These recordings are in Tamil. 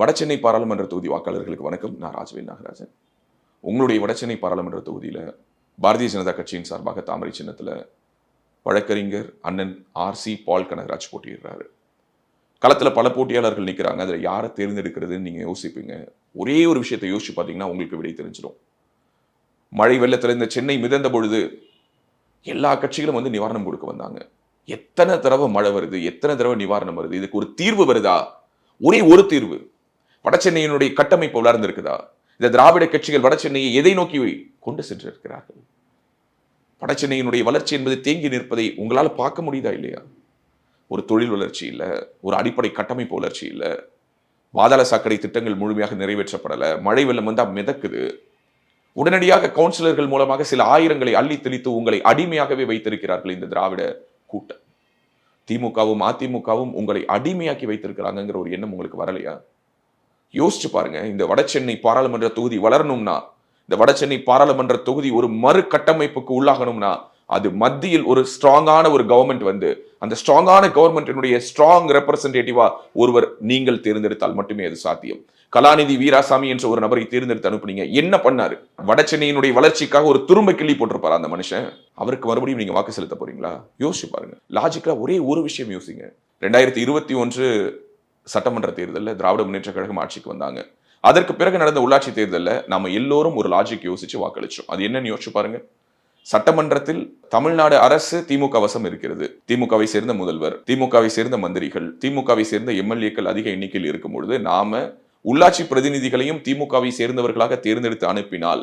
வடசென்னை பாராளுமன்ற தொகுதி வாக்காளர்களுக்கு வணக்கம். நான் ராஜவேல் நாகராஜன். உங்களுடைய வடசென்னை பாராளுமன்ற தொகுதியில் பாரதிய ஜனதா கட்சியின் சார்பாக தாமரை சின்னத்தில் வழக்கறிஞர் அண்ணன் ஆர் சி பால் கனகராஜ் போட்டியிடுறாரு. களத்தில் பல போட்டியாளர்கள் நிற்கிறாங்க அதில் யாரை தேர்ந்தெடுக்கிறதுன்னு நீங்கள் யோசிப்பீங்க. ஒரே ஒரு விஷயத்தை யோசிச்சு பார்த்தீங்கன்னா உங்களுக்கு விடை தெரிஞ்சிடும். மழை வெள்ளத்தில் இந்த சென்னை மிதந்த பொழுது எல்லா கட்சிகளும் வந்து நிவாரணம் கொடுக்க வந்தாங்க. எத்தனை தடவை மழை வருது? எத்தனை தடவை நிவாரணம் வருது? இதுக்கு ஒரு தீர்வு வருதா? ஒரே ஒரு தீர்வு. வடசென்னையினுடைய கட்டமைப்பு வளர்ந்திருக்குதா? இந்த திராவிட கட்சிகள் வடசென்னையை எதை நோக்கி கொண்டு சென்றிருக்கிறார்கள்? வடசென்னையினுடைய வளர்ச்சி என்பது தேங்கி நிற்பதை உங்களால் பார்க்க முடியுதா இல்லையா? ஒரு தொழில் வளர்ச்சி இல்லை ஒரு அடிப்படை கட்டமைப்பு வளர்ச்சி இல்லை பாதாள சாக்கடை திட்டங்கள் முழுமையாக நிறைவேற்றப்படலை மழை வெள்ளம் வந்தால் மிதக்குது. உடனடியாக கவுன்சிலர்கள் மூலமாக சில ஆயிரங்களை அள்ளி தெளித்து உங்களை அடிமையாகவே வைத்திருக்கிறார்கள் இந்த திராவிட கூட்டம். திமுகவும் அதிமுகவும் உங்களை அடிமையாக்கி வைத்திருக்கிறாங்கிற ஒரு எண்ணம் உங்களுக்கு வரலையா? யோசிச்சு பாருங்க இந்த வடசென்னை பாராளுமன்ற தொகுதி வளரணும்னா இந்த வடசென்னை பாராளுமன்ற தொகுதி ஒரு மறு கட்டமைப்புக்கு உள்ளாகணும்னா அது மத்தியில் ஒரு ஸ்ட்ராங்கான ஒரு கவர்மெண்ட் வந்து அந்த ஸ்ட்ராங்கான கவர்மெண்டினுடைய ஸ்ட்ராங் ரெப்ரசன்டேட்டிவா ஒருவர் நீங்கள் தேர்ந்தெடுத்தால் மட்டுமே அது சாத்தியம். கலாநிதி வீராசாமி என்ற ஒரு நபரை தேர்ந்தெடுத்து அனுப்புனீங்க என்ன பண்ணாரு? வடசென்னையினுடைய வளர்ச்சிக்காக ஒரு துரும்ப கிள்ளி போட்டிருப்பாரு அந்த மனுஷன்? அவருக்கு மறுபடியும் நீங்க வாக்கு செலுத்த போறீங்களா? யோசிச்சு பாருங்க லாஜிக்கலா ஒரே ஒரு விஷயம் யோசிங்க. ரெண்டாயிரத்தி இருபத்தி ஒன்று சட்டமன்ற தேர்தலில் திராவிட முன்னேற்ற கழகம் ஆட்சிக்கு வந்தாங்க. அதற்கு பிறகு நடந்த உள்ளாட்சி தேர்தலில் நம்ம எல்லோரும் ஒரு லாஜிக் யோசிச்சு வாக்களிச்சோம். அது என்னன்னு யோசிச்சு பாருங்க. சட்டமன்றத்தில் தமிழ்நாடு அரசு திமுக வசம் இருக்கிறது. திமுகவை சேர்ந்த முதல்வர் திமுகவை சேர்ந்த மந்திரிகள் திமுகவை சேர்ந்த எம்எல்ஏக்கள் அதிக எண்ணிக்கையில் இருக்கும் பொழுது நாம உள்ளாட்சி பிரதிநிதிகளையும் திமுகவை சேர்ந்தவர்களாக தேர்ந்தெடுத்து அனுப்பினால்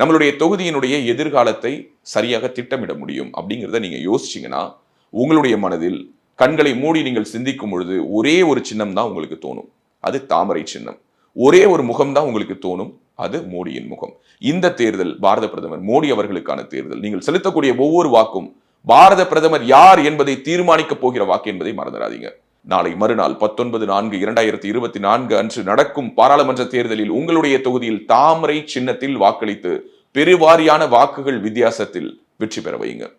நம்மளுடைய தொகுதியினுடைய எதிர்காலத்தை சரியாக திட்டமிட முடியும் அப்படிங்கிறத நீங்கள் யோசிச்சீங்கன்னா உங்களுடைய மனதில் கண்களை மூடி நீங்கள் சிந்திக்கும் பொழுது ஒரே ஒரு சின்னம் தான் உங்களுக்கு தோணும். அது தாமரை சின்னம். ஒரே ஒரு முகம் தான் உங்களுக்கு தோணும். அது மோடியின் முகம். இந்த தேர்தல் பாரத பிரதமர் மோடி அவர்களுக்கான தேர்தல். நீங்கள் செலுத்தக்கூடிய ஒவ்வொரு வாக்கும் பாரத பிரதமர் யார் என்பதை தீர்மானிக்க போகிற வாக்கு என்பதை மறந்துடாதீங்க. நாளை மறுநாள் பத்தொன்பது நான்கு இரண்டாயிரத்தி இருபத்தி நான்கு அன்று நடக்கும் பாராளுமன்ற தேர்தலில் உங்களுடைய தொகுதியில் தாமரை சின்னத்தில் வாக்களித்து பெருவாரியான வாக்குகள் வித்தியாசத்தில் வெற்றி பெற வையுங்க